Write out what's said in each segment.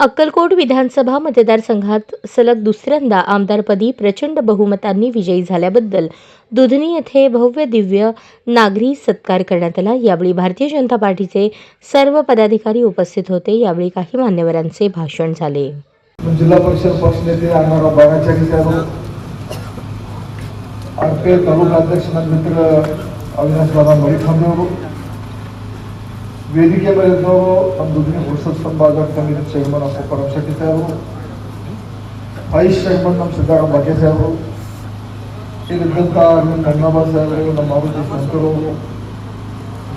अक्कलकोट विधानसभा मतदारसंघात सलग दुसऱ्यांदा आमदारपदी प्रचंड बहुमतांनी विजयी झाल्याबद्दल दुधनी येथे भव्य दिव्य नागरी सत्कार करण्यात आला. यावेळी भारतीय जनता पार्टीचे सर्व पदाधिकारी उपस्थित होते. यावेळी काही मान्यवरांचे भाषण झाले. जिल्हा परिषद पक्षनेते तालुका अध्यक्ष मित्र ವೇದಿಕೆ ಮೇಲೆ ಇದ್ದವರು ನಮ್ಮ ದುಡ್ಡಿನ ಉತ್ಸವ ಸಂಭಾಗ ಕಮಿಟಿ ಚೇರ್ಮನ್ ಅಪ್ಪ ಪರಮಶೆಟ್ಟಿ ಸಾಹೇಬರು, ವೈಸ್ ಚೇರ್ಮನ್ ನಮ್ಮ ಸಿದ್ದಾರಾಮ ಬಗ್ಗೆ ಸಾಹೇಬರು ಇಲ್ಲಿದ್ದಂಥ ನಿಮ್ಮ ಕಣ್ಣಾಬಾದ್ ಸಾಹೇಬರು, ನಮ್ಮ ಮಾರುತಿ ಶಂಕರ್ ಅವರು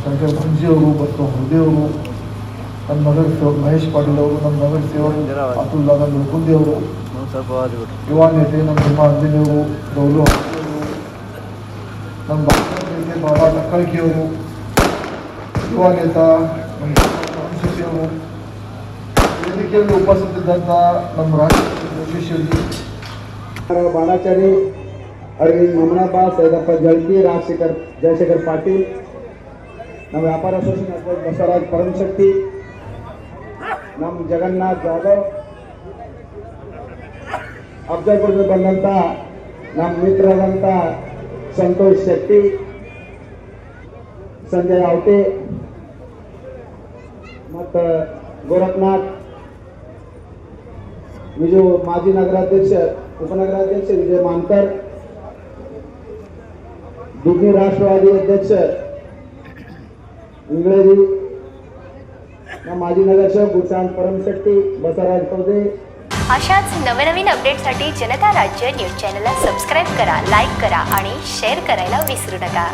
ಶಂಕರ್ ಭಂಜಿ ಅವರು ಮತ್ತು ನಮ್ಮ ನಗರ ಸೇವಕ ಮಹೇಶ್ ಪಾಟೀಲ್ ಅವರು, ನಮ್ಮ ನಗರ ಸೇವಕ ಅತುಲ್ ನಮ್ಮ ಮುಕುಂದಿ ಅವರು, ಯುವ ನೇತೆ ನಮ್ಮ ನಿಮ್ಮ ಅಂಜನಿ ಅವರು, ಗೌರವ, ನಮ್ಮ ಬಾಬಾ ನೇತೆ ಬಾಬಾ ಟಕ್ಕಳ್ಕಿ ಅವರು ಯುವ ನೇತ ನಮ್ಮ ವಂಶಿ ಅವರು ವೇದಿಕೆಯಲ್ಲಿ ಉಪಸ್ಥಿತಿದ್ದಂಥ ನಮ್ಮ ರಾಷ್ಟ್ರ ಜೋಶಿಶ್ವರಿ ಬಾಣಾಚಾರಿ ಅರವಿಂದ್ ಮಮನಾಬಾ ಸೈದಪ್ಪ ಜಳ್ಕಿ ರಾಜಶೇಖರ್ ಜಯಶೇಖರ್ ಪಾಟೀಲ್ ನಮ್ಮ ವ್ಯಾಪಾರ ಅಸೋಸಿಯೇಷನ್ ಅಧ್ಯಕ್ಷ ಬಸವರಾಜ್ ಪರಮಶಕ್ತಿ ನಮ್ಮ ಜಗನ್ನಾಥ್ ಜಾಧವ್ ಅಫ್ಜಲ್ಪುರದಿಂದ ಬಂದಂಥ ನಮ್ಮ ಮಿತ್ರರಾದಂಥ ಸಂತೋಷ್ ಶೆಟ್ಟಿ ಸಂಜಯ್ ಅವಟೆ मत गोरखनाथ. विजय माजी नगराध्यक्ष उपनगराध्यक्ष विजय मानकर. दुग्नी राष्ट्रवादी अध्यक्ष इंग्रजी. माजी नगरसेवक भूषण परमशेट्टी बसवराज चौधरी. अशाच नवनवीन अपडेटसाठी जनता राज्य न्यूज चॅनलला सबस्क्राईब करा लाईक करा आणि शेअर करायला विसरू नका.